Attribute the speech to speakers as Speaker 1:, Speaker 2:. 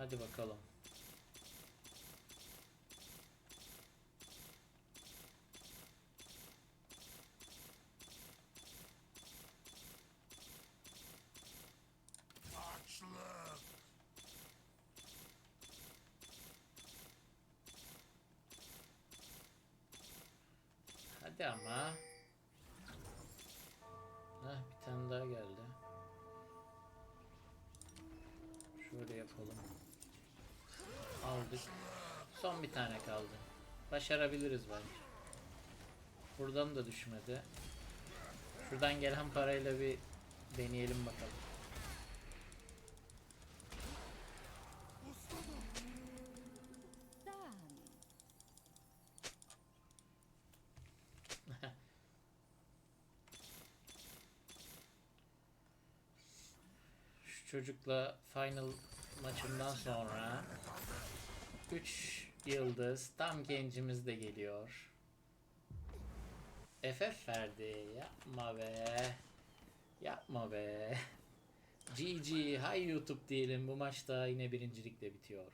Speaker 1: Hadi bakalım. Hadi ama. Heh, bir tane daha geldi. Şöyle yapalım. Aldık. Son bir tane kaldı. Başarabiliriz bence. Buradan da düşmedi. Şuradan gelen parayla bir deneyelim bakalım. Şu çocukla final maçından sonra 3 yıldız tam gencimiz de geliyor. FF verdi. Yapma be. Yapma be. GG. Hay YouTube diyelim. Bu maç da yine birincilikle bitiyor.